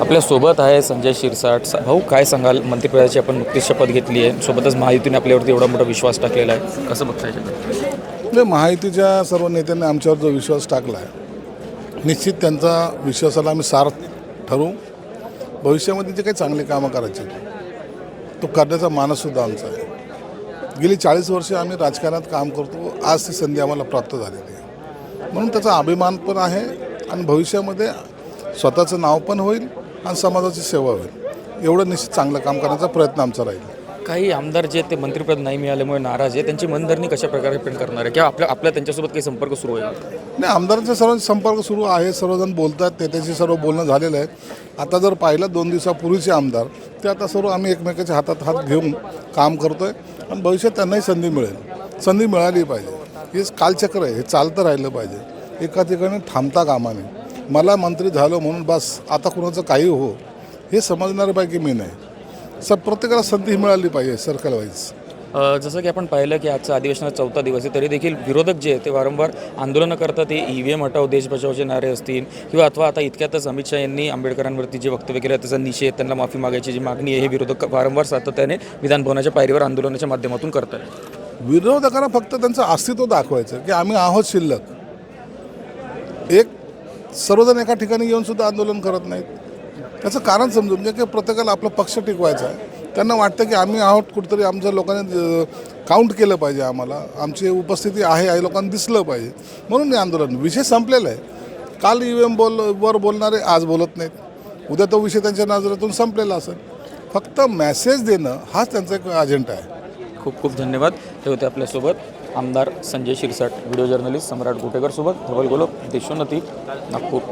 आपल्यासोबत आहे संजय शिरसाट. भाऊ काय सांगाल? मंत्रिपदाची आपण नुकतीच शपथ घेतली आहे. सोबतच महायुतीने आपल्यावरती एवढा मोठा विश्वास टाकलेला आहे. कसं बघता याच्याकडे? म्हणजे महायुतीच्या सर्व नेत्यांनी आमच्यावर जो विश्वास टाकला आहे निश्चित त्यांचा विश्वासाला आम्ही सार्थ ठरवू. भविष्यामध्ये जे काही चांगले कामं करायचे तो करण्याचा मानससुद्धा आमचा आहे. गेली चाळीस वर्षे आम्ही राजकारणात काम करतो. आज ती संधी आम्हाला प्राप्त झालेली आहे. म्हणून त्याचा अभिमान पण आहे आणि भविष्यामध्ये स्वतःचं नाव पण होईल. आणि समाजाची सेवा होईल. एवढं निश्चित चांगलं काम करण्याचा प्रयत्न आमचा राहील. काही आमदार जे ते मंत्रिपद नाही मिळाल्यामुळे नाराज आहे त्यांची मनधरणी कशा प्रकारे पण करणार आहे? किंवा आपल्या आपल्या त्यांच्यासोबत काही संपर्क सुरू आहे नाही आमदारांचा सर्वांचा संपर्क सुरू आहे. सर्वजण बोलतात. ते त्याची सर्व बोलणं झालेलं आहे आता जर पाहिलं दोन दिवसापूर्वीचे आमदार ते आता सर्व आम्ही एकमेकाच्या हातात हात घेऊन काम करतो आहे आणि भविष्यात त्यांनाही संधी मिळेल. संधी मिळाली पाहिजे. हे कालचक्र आहे. हे चालतं राहिलं पाहिजे. एका ठिकाणी थांबता कामा नये. मला मंत्री झालो म्हणून बस आता कुणाचं काही हो. हे समजणाऱ्यापैकी मी नाही. सब प्रत्येकाला संधी मिळाली पाहिजे सर्कल वाईज जसं की आपण पाहिलं की आजचा अधिवेशनाचा चौथा दिवस आहे तरी देखील विरोधक जे आहेत ते वारंवार आंदोलनं करतात. ते ई व्ही एम हटाव देश बचावचे नारे असतील किंवा अथवा आता इतक्यातच अमित शहा यांनी आंबेडकरांवरती जे वक्तव्य केलं त्याचा निषेध त्यांना माफी मागायची जी मागणी आहे हे विरोधक वारंवार सातत्याने विधानभवनाच्या पायरीवर आंदोलनाच्या माध्यमातून करतात विरोधकांना फक्त त्यांचं अस्तित्व दाखवायचं की आम्ही आहोत शिल्लक. एक सर्वजण एका ठिकाणी येऊन सुद्धा आंदोलन करत नाहीत. त्याचं कारण समजून घ्या की प्रत्येकाला आपला पक्ष टिकवायचा आहे. त्यांना वाटतं की आम्ही आहोत कुठेतरी आमच्या लोकांनी काउंट केलं पाहिजे आम्हाला. आमची उपस्थिती आहे आई लोकांना दिसलं पाहिजे. म्हणून हे आंदोलन विषय संपलेला आहे. काल ई व्ही एम बोल वर बोलणारे आज बोलत नाहीत. उद्या तो विषय त्यांच्या नजरेतून संपलेला असेल. फक्त मॅसेज देणं हाच त्यांचा एक अजेंडा आहे. खूप खूप धन्यवाद. ठेवते आपल्यासोबत. आमदार संजय शिरसाट व्हिडिओ जर्नलिस्ट सम्राट गोटेकरसोबत धवल गोलप देशोन्नती नागपूर.